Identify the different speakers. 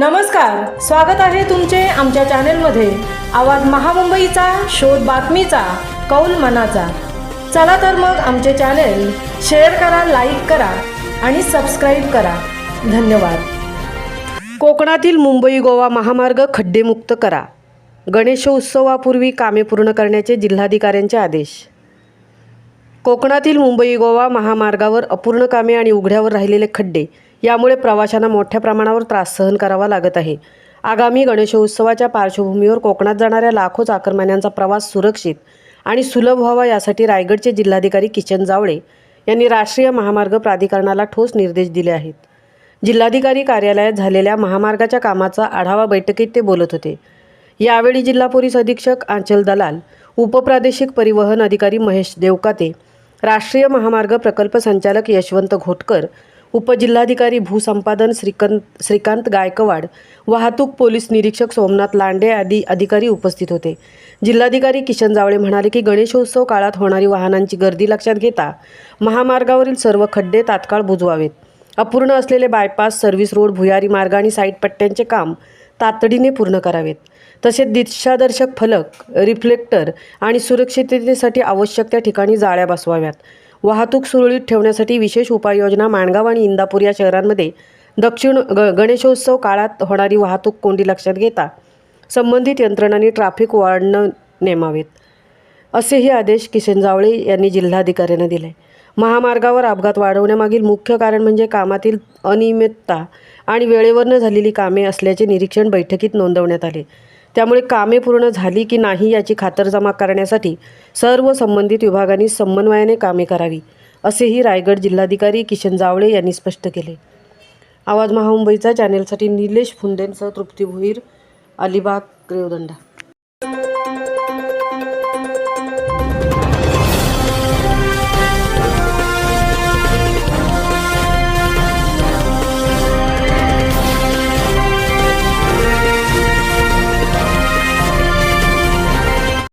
Speaker 1: नमस्कार स्वागत आहे तुमचे आमच्या चॅनेलमध्ये. आवाज महामुंबईचा शोध बातमीचा कौल मनाचा. चला तर मग आमचे चॅनेल शेअर करा लाईक करा आणि सबस्क्राईब करा. धन्यवाद. कोकणातील मुंबई गोवा महामार्ग खड्डेमुक्त करा. गणेशोत्सवापूर्वी कामे पूर्ण करण्याचे जिल्हाधिकाऱ्यांचे आदेश. कोकणातील मुंबई गोवा महामार्गावर अपूर्ण कामे आणि उघड्यावर राहिलेले खड्डे यामुळे प्रवाशांना मोठ्या प्रमाणावर त्रास सहन करावा लागत आहे. आगामी गणेशोत्सवाच्या पार्श्वभूमीवर कोकणात जाणाऱ्या लाखो चाकरमान्यांचा प्रवास सुरक्षित आणि सुलभ व्हावा यासाठी रायगडचे जिल्हाधिकारी किशन जावळे यांनी राष्ट्रीय महामार्ग प्राधिकरणाला ठोस निर्देश दिले आहेत. जिल्हाधिकारी कार्यालयात झालेल्या महामार्गाच्या कामाचा आढावा बैठकीत ते बोलत होते. यावेळी जिल्हा पोलीस अधीक्षक आंचल दलाल उपप्रादेशिक परिवहन अधिकारी महेश देवकाते राष्ट्रीय महामार्ग प्रकल्प संचालक यशवंत घोटकर उपजिल्हाधिकारी भूसंपादन श्रीकांत श्रीकांत गायकवाड वाहतूक पोलीस निरीक्षक सोमनाथ लांडे आदी अधिकारी उपस्थित होते. जिल्हाधिकारी किशन जावळे म्हणाले की गणेशोत्सव काळात होणारी वाहनांची गर्दी लक्षात घेता महामार्गावरील सर्व खड्डे तात्काळ बुजवावेत. अपूर्ण असलेले बायपास सर्व्हिस रोड भुयारी मार्ग आणि साईट पट्ट्यांचे काम तातडीने पूर्ण करावेत. तसेच दिशादर्शक फलक रिफ्लेक्टर आणि सुरक्षिततेसाठी आवश्यक त्या ठिकाणी जाळ्या बसवाव्यात. वाहतूक सुरळीत ठेवण्यासाठी विशेष उपाययोजना माणगाव आणि इंदापूर या शहरांमध्ये दक्षिण ग गणेशोत्सव काळात होणारी वाहतूक कोंडी लक्षात घेता संबंधित यंत्रणांनी ट्रॅफिक वॉर्डनं नेमावेत असेही आदेश किशन जावळे यांनी जिल्हाधिकाऱ्यांना दिले. महामार्गावर अपघात वाढवण्यामागील मुख्य कारण म्हणजे कामातील अनियमितता आणि वेळेवर न झालेली कामे असल्याचे निरीक्षण बैठकीत नोंदवण्यात आले. त्यामुळे कामे पूर्ण झाली की नाही याची खातरजमा करण्यासाठी सर्व संबंधित विभागांनी समन्वयाने कामे करावी असेही रायगड जिल्हाधिकारी किशन जावळे यांनी स्पष्ट केले. आवाज महामुंबईचा चॅनेलसाठी निलेश फुंडेंसह तृप्ती भोईर अलिबाग रेवदंडा